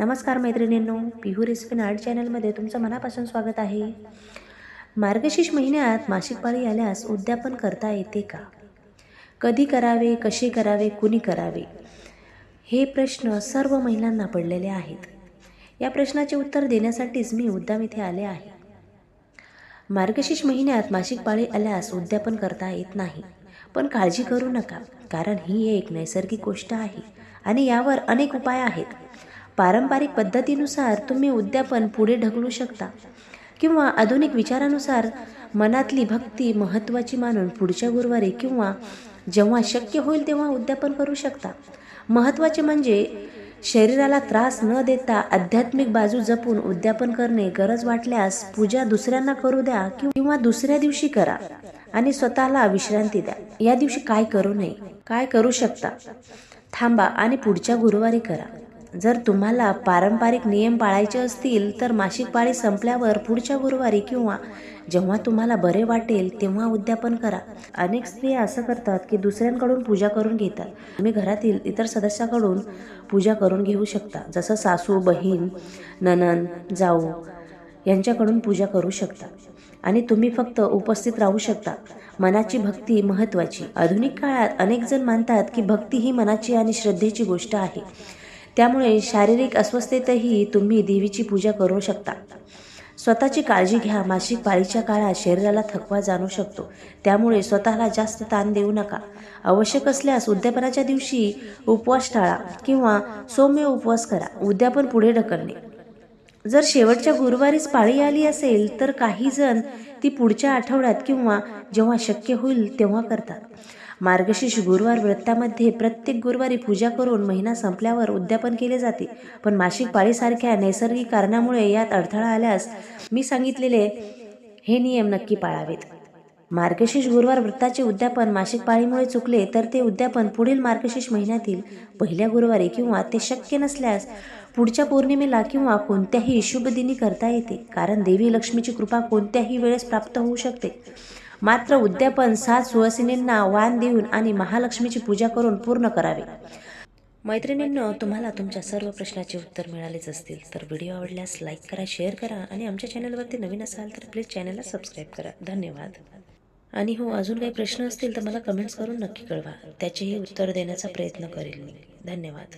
नमस्कार मैत्रिणींनो पिहू recipe art चॅनलमध्ये तुमचं मनापासून स्वागत आहे. मार्गशीर्ष महिन्यात मासिक पाळी आल्यास उद्यापन करता येते का? कधी करावे कसे करावे कुणी करावे? हे प्रश्न सर्व महिलांना पडलेले आहेत. या प्रश्नाचे उत्तर देण्यासाठीच मी उद्दाम इथे आले आहे. मार्गशीर्ष महिन्यात मासिक पाळी आल्यास उद्यापन करता येत नाही. पण काळजी करू नका कारण ही एक नैसर्गिक गोष्ट आहे आणि यावर अनेक उपाय आहेत. पारंपरिक पद्धतीनुसार तुम्ही उद्यापन पुढे ढकलू शकता. किंवा आधुनिक विचारानुसार मनातली भक्ती महत्त्वाची मानून पुढच्या गुरुवारी किंवा जेव्हा शक्य होईल तेव्हा उद्यापन करू शकता. महत्त्वाचे म्हणजे शरीराला त्रास न देता आध्यात्मिक बाजू जपून उद्यापन करणे गरज वाटल्यास पूजा दुसऱ्यांना करू द्या किंवा दुसऱ्या दिवशी करा आणि स्वतःला विश्रांती द्या. या दिवशी काय करू नये काय करू शकता थांबा आणि पुढच्या गुरुवारी करा. जर तुम्हाला पारंपरिक नियम पाळायचे असतील तर मासिक पाळी संपल्यावर पुढच्या गुरुवारी किंवा जेव्हा तुम्हाला बरे वाटेल तेव्हा उद्यापन करा. अनेक स्त्रिया असं करतात की दुसऱ्यांकडून पूजा करून घेतात. तुम्ही घरातील इतर सदस्याकडून पूजा करून घेऊ शकता. जसं सासू बहीण ननन जाऊ यांच्याकडून पूजा करू शकता. आणि तुम्ही फक्त उपस्थित राहू शकता. मनाची भक्ती महत्त्वाची. आधुनिक काळात अनेक जण मानतात की भक्ती ही मनाची आणि श्रद्धेची गोष्ट आहे. त्यामुळे शारीरिक अस्वस्थतेतही तुम्ही देवीची पूजा करू शकता. स्वतःची काळजी घ्या. मासिक पाळीच्या काळात शरीराला थकवा जाणू शकतो. त्यामुळे स्वतःला जास्त ताण देऊ नका. आवश्यक असल्यास उद्यापनाच्या दिवशी उपवास टाळा किंवा सौम्य उपवास करा. उद्यापन पुढे ढकलणे. जर शेवटच्या गुरुवारीच पाळी आली असेल तर काही जण ती पुढच्या आठवड्यात किंवा जेव्हा शक्य होईल तेव्हा करतात. मार्गशीर्ष गुरुवार व्रतामध्ये प्रत्येक गुरुवारी पूजा करून महिना संपल्यावर उद्यापन केले जाते. पण मासिक पाळीसारख्या नैसर्गिक कारणामुळे यात अडथळा आल्यास मी सांगितलेले हे नियम नक्की पाळावेत. मार्गशीर्ष गुरुवार व्रताचे उद्यापन मासिक पाळीमुळे चुकले तर ते उद्यापन पुढील मार्गशीर्ष महिन्यातील पहिल्या गुरुवारी किंवा ते शक्य नसल्यास पुढच्या पौर्णिमेला किंवा कोणत्याही शुभ दिनी करता येते कारण देवी लक्ष्मीची कृपा कोणत्याही वेळेस प्राप्त होऊ शकते. मात्र उद्यापन सात सुवासिनींना वाण देऊन आणि महालक्ष्मीची पूजा करून पूर्ण करावे. मैत्रिणींनो तुम्हाला तुमच्या सर्व प्रश्नाचे उत्तर मिळालेच असतील तर व्हिडिओ आवडल्यास लाईक करा शेअर करा आणि आमच्या चॅनलवरती नवीन असाल तर प्लीज चॅनलला सबस्क्राईब करा. धन्यवाद. आणि हो अजून काही प्रश्न असतील तर मला कमेंट्स करून नक्की कळवा. त्याचेही उत्तर देण्याचा प्रयत्न करेल मी. धन्यवाद.